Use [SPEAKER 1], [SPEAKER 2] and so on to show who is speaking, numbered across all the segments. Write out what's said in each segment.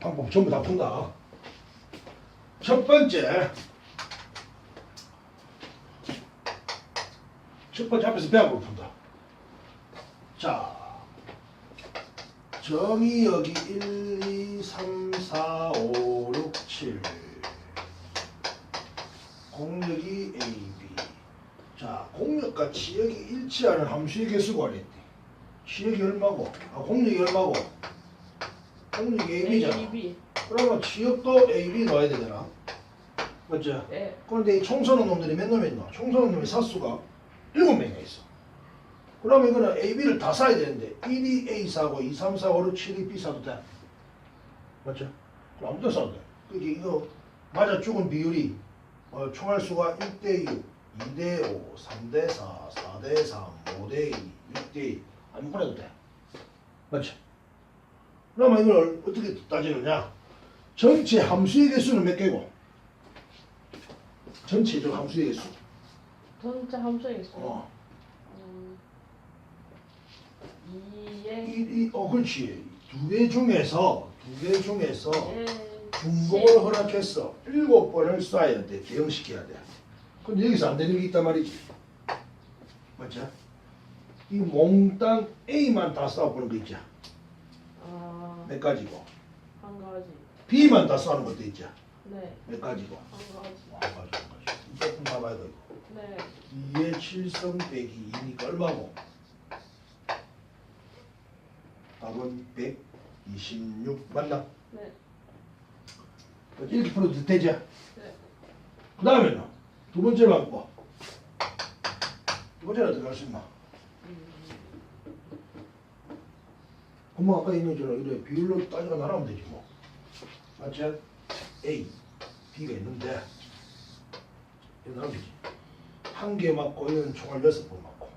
[SPEAKER 1] 방법 전부 다 푼다. 첫 번째. 첫 번째 앞에서 배합으로 푼다. 자. 정이 여기 1, 2, 3, 4, 5, 6, 7. 공력이 A, B. 자, 공력과 지역이 일치하는 함수의 개수가 아랬대. 지역이 얼마고? 아, 공력이 얼마고? 공력이 AB잖아.
[SPEAKER 2] A, B.
[SPEAKER 1] 그러면 지역도 A, B 넣어야 되잖아. 맞죠?
[SPEAKER 2] 네.
[SPEAKER 1] 그런데 이 총선은 놈들이 몇 놈이 있노? 총선은 놈이 사수가 7명이 있어. 그러면 이거는 A, B를 다 쌓아야 되는데 1이 A 사고 2, 3, 4, 5, 6, 7이 B 사도 돼. 맞죠? 그럼 아무도 사도 돼. 그게 이거 맞아 죽은 비율이 어, 총알 수가 1대 6, 2대 5, 3대 4, 4대 3, 5대 2, 6대 2 아무거나 해도 돼. 맞죠? 그러면 이걸 어떻게 따지느냐? 전체 함수의 개수는 몇 개고? 전체적 함수의 개수.
[SPEAKER 2] 전체 함수에 있어.
[SPEAKER 1] 어.
[SPEAKER 2] 음, 2에
[SPEAKER 1] 이, 이, 어, 그렇지. 두 개 중에서, 두 개 중에서
[SPEAKER 2] 예.
[SPEAKER 1] 중복을 허락했어. 일곱 번을 쏴야 돼. 대응시켜야 돼. 근데 여기서 안 되는 게 있단 말이지. 맞죠? 이 몽땅 A만 다 쏴보는 거 있죠.
[SPEAKER 2] 아,
[SPEAKER 1] 몇 가지고.
[SPEAKER 2] 한 가지.
[SPEAKER 1] B만 다 쏴는 것도 있죠.
[SPEAKER 2] 네.
[SPEAKER 1] 몇 가지고.
[SPEAKER 2] 한 가지.
[SPEAKER 1] 한 가지, 한 가지. 조금 봐봐야 돼.
[SPEAKER 2] 네.
[SPEAKER 1] 2의 7성 빼기 2니까 얼마고? 답은 126 맞나?
[SPEAKER 2] 네.
[SPEAKER 1] 이렇게 풀어도 되죠?
[SPEAKER 2] 네.
[SPEAKER 1] 그 다음에는 두 번째 방법 두 번째는 어떻게 할 수 있나? 엄마 아까 있는 것처럼 이래. 비율로 따져가 나가면 되지 뭐. 맞지? A, B가 있는데 이거 나가면 되지. 한 개 맞고 이건 총알 여섯 번 맞고.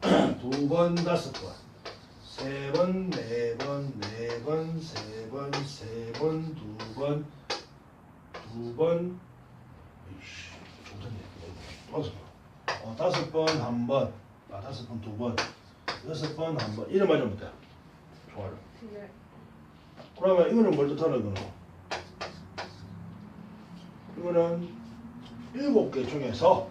[SPEAKER 1] 두 번 다섯 번. 세 번, 네 번, 네 번, 세 번, 세 번, 두 번, 두 번, 이씨, 좋던데. 다섯 번. 어, 다섯 번, 한 번, 아, 다섯 번, 두 번, 여섯 번, 한 번. 이래 맞으면 돼. 좋아요.
[SPEAKER 2] 네.
[SPEAKER 1] 그러면 이거는 뭘 뜻하는 거는? 이거는 일곱 개 중에서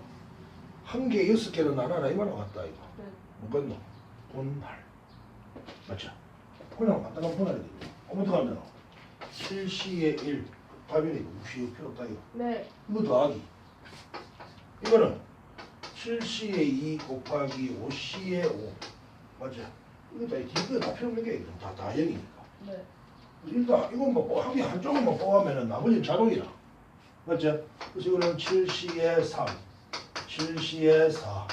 [SPEAKER 1] 한 개, 여섯 개로 나눠라. 이 말하고 같다, 이거.
[SPEAKER 2] 네.
[SPEAKER 1] 뭐겠노? 분할. 맞죠? 그냥 간단한 분할이 되죠. 어떻게 하면 7C의 1 답이니까 무시 필요 없다 이거.
[SPEAKER 2] 네.
[SPEAKER 1] 이거 더하기. 이거는 7C의 2 곱하기 5C의 5. 이거 다 이거 다 필요 없는 게 이거 다 다형이니까.
[SPEAKER 2] 네.
[SPEAKER 1] 일단 이것만 뽑 한개 한쪽만 뽑으면은 나머지는 자동이라. 맞죠? 그래서 이거는 7C의 3, 7C의 4,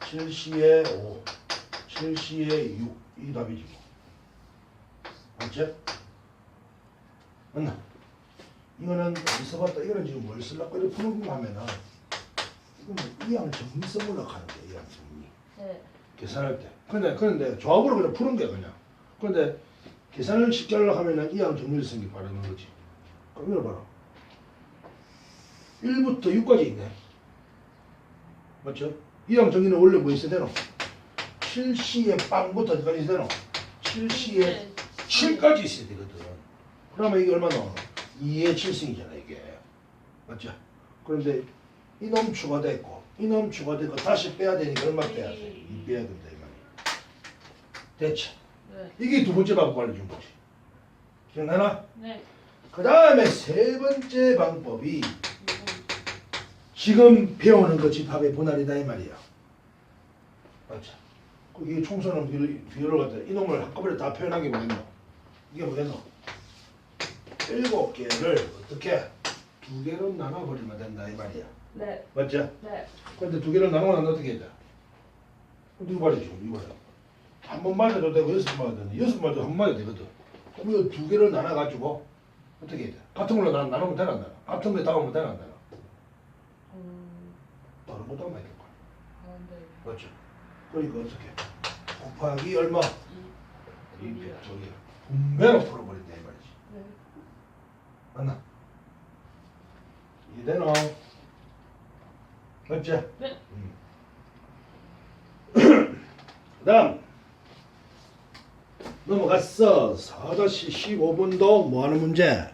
[SPEAKER 1] 7C의 5, 7C의 6. 이 답이지 뭐. 맞죠? 맞나? 이거는 어디서 봤다. 이거는 지금 뭘 쓰려고 이렇게 푸는 거 하면은 이거는 이항 정리성으로 하는 거야. 이항 정리.
[SPEAKER 2] 네.
[SPEAKER 1] 계산할 때. 근데 그런데 조합으로 그냥 푸는 게 그냥. 그런데 계산을 쉽게 하려고 하면은 이항 정리성이 바라는 거지. 그럼 이걸 봐라. 1부터 6까지 있네. 맞죠? 이항 정리는 원래 뭐 있어야 되노? 7C의 빵부터 어디까지 있어야 되노? 7C의
[SPEAKER 2] 네.
[SPEAKER 1] 7까지 있어야 되거든. 그러면 이게 얼마 나오노? 2의 7승이잖아 이게. 맞죠? 그런데 이놈 추가됐고 이놈 추가됐고 다시 빼야 되니까 얼마 빼야 돼? 2 빼야 된다 이 말이야. 됐지?
[SPEAKER 2] 네.
[SPEAKER 1] 이게 두 번째 방법 알려준 거지. 기억나나?
[SPEAKER 2] 네.
[SPEAKER 1] 그 다음에 세 번째 방법이 지금 배우는 거 집합의 분할이다 이 말이야. 맞죠? 그게 총선은 비율, 비율을 갖다 이놈을 한꺼번에 다 표현한 게 뭐겠노? 이게 뭐겠노? 일곱 개를 어떻게 두 개로 나눠버리면 된다 이 말이야.
[SPEAKER 2] 네.
[SPEAKER 1] 맞죠?
[SPEAKER 2] 네.
[SPEAKER 1] 근데 두 개를 나누면 어떻게 해야 돼? 이거 말이야. 한번 맞아도 되고 여섯 번 맞아도 되고 여섯 번 맞아도 한번 맞아도 되거든. 그럼 이거 두 개를 나눠가지고 어떻게 해야 돼? 같은 걸로 나, 나누면 되나 안 되나? 같은 거에 담으면 되나 안 되나?
[SPEAKER 2] 음.
[SPEAKER 1] 다른 것도 한번 해야 될거
[SPEAKER 2] 가운데
[SPEAKER 1] 맞죠? 그러니까 어떻게? 곱하기 얼마?
[SPEAKER 2] 2.
[SPEAKER 1] 200 저기 분배로 풀어버린다 이 말이지.
[SPEAKER 2] 네.
[SPEAKER 1] 맞나? 이해되노? 맞지?
[SPEAKER 2] 네.
[SPEAKER 1] 그 다음 넘어갔어. 4-15번도 뭐 하는 문제?